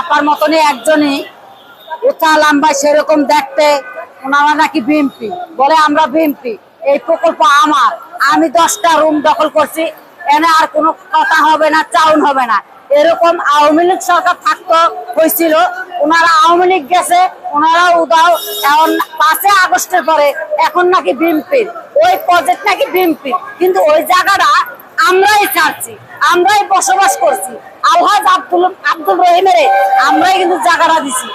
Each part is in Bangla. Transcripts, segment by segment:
আপার মতনই একজনই। উঁচা, লম্বা, সেরকম দেখতে ওনারা নাকি বিএমপি বলে, আমরা বিএমপি এই প্রকল্প আমার। আমি দশটা রুম দখল করছি। এনে আর কোনো কথা হবে না, চাউন হবে না। এরকম আওয়ামী লীগ সরকার থাকতো হয়েছিল ওনারা আওয়ামী লীগ গেছে, ওনারা উদাও। এখন পাঁচে আগস্টের পরে এখন নাকি বিএমপির ওই প্রজেক্ট নাকি বিএমপির কিন্তু ওই জায়গাটা আমরাই ছাড়ছি, আমরাই বসবাস করছি। আব্দুল আব্দুল রহিমের আমরাই কিন্তু জায়গাটা দিছি।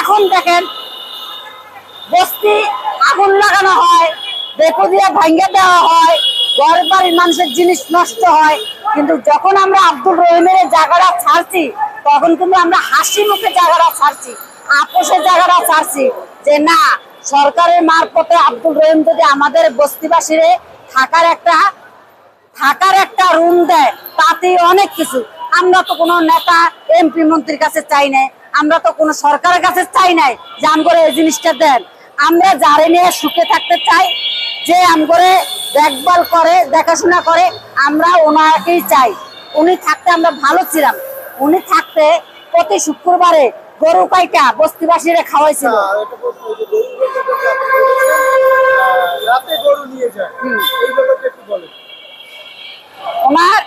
এখন দেখেন, বস্তি আগুন লাগানো হয় বেপু দিয়ে ভাঙ্গে দেওয়া হয়, ঘর বাড়ির মানুষের জিনিস নষ্ট হয়। কিন্তু যখন আমরা আব্দুল রহিমের জায়গাটা ছাড়ছি, তখন কিন্তু আমরা হাসি মুখে জায়গাটা ছাড়ছি আপোষের জায়গাটা ছাড়ছি যে না, সরকারের মারফতে আব্দুল রহিম যদি আমাদের বস্তিবাসীরে থাকার একটা থাকার একটা রুম দেয় তাতে অনেক কিছু। আমরা তো কোনো নেতা, এমপি মন্ত্রীর কাছে চাই নাই। আমরা তো কোনো সরকারের কাছে চাই নাই যে আম করে এই জিনিসটা দেন। আমরা যারে নিয়ে সুখে থাকতে চাই, যে আম করে দেখভাল করে, দেখাশোনা করে, আমরা ওনাকেই চাই। উনি থাকতে আমরা ভালো ছিলাম। উনি থাকতে প্রতি শুক্রবারে গরু কাইটা বস্তিবাসীরা খাওয়াইছিল না, এটা প্রশ্ন, এই যে গরুগুলোকে যদি আপনি বলছেন, আহ, রাতে গরু নিয়ে যায় হুম। এই ব্যাপারটা একটু বলেন ওনার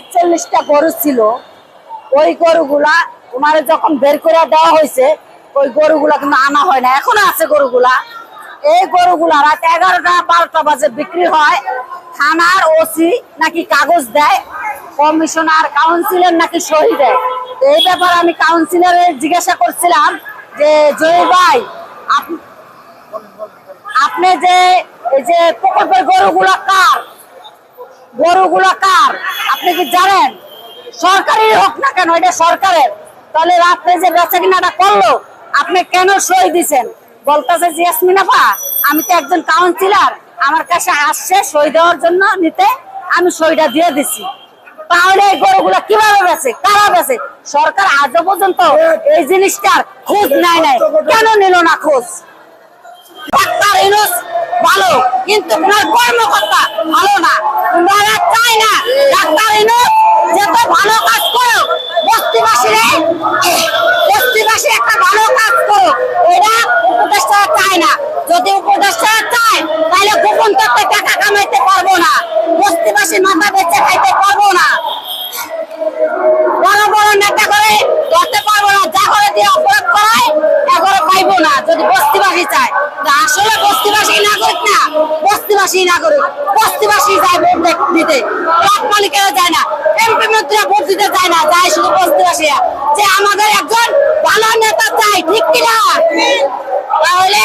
চল্লিশটা গরু ছিল, ওই গরুগুলা তোমার যখন বের করে দেওয়া হয়েছে, ওই গরুগুলা কিন্তু আনা হয় না। এখনও আছে গরুগুলা। এই গরুগুলা রাত এগারোটা, বারোটা বাজে বিক্রি হয়। থানার ওসি নাকি কাগজ দেয়, কমিশনার, কাউন্সিলর নাকি সই দেয়। এই ব্যাপারে আমি কাউন্সিলরের জিজ্ঞাসা করছিলাম যে জয় ভাই, আপ- আপনি যে, এই যে প্রকল্পের গরুগুলা কার? গরুগুলা কার? আপনি কি জানেন? সরকারি হোক না কেন? এটা সরকারের। তাহলে রাত্রে যে বেচা কিনাটা করল, আপনি কেন সই দিছেন? বলতেছে যে ইয়াসমিনাফা আমি তো একজন কাউন্সিলর আমার কাছে আসছে সই দেওয়ার জন্য নিতে, আমি সইটা দিয়ে দিছি। তাহলে এই গরুগুলা কীভাবে বেছে কারা বেছে সরকার আজও পর্যন্ত এই জিনিসটার খোঁজ নাই নাই। কেন নিল না খোঁজ? ভালো, কিন্তু ওনার কর্মকর্তা ভালো না। ওনারা বস্তিবাসী চায়। তা আসলে বস্তিবাসী নাগরিক না, বস্তিবাসী নাগরিক। বস্তিবাসী যায় ভোট দিতে। প্লট মালিকেরা যায় না এমপি মন্ত্রীরা ভোট দিতে যায় না, যায় শুধু বস্তিবাসীরা। যে আমাদের একজন ভালো নেতা চাই ঠিক কিনা? তাহলে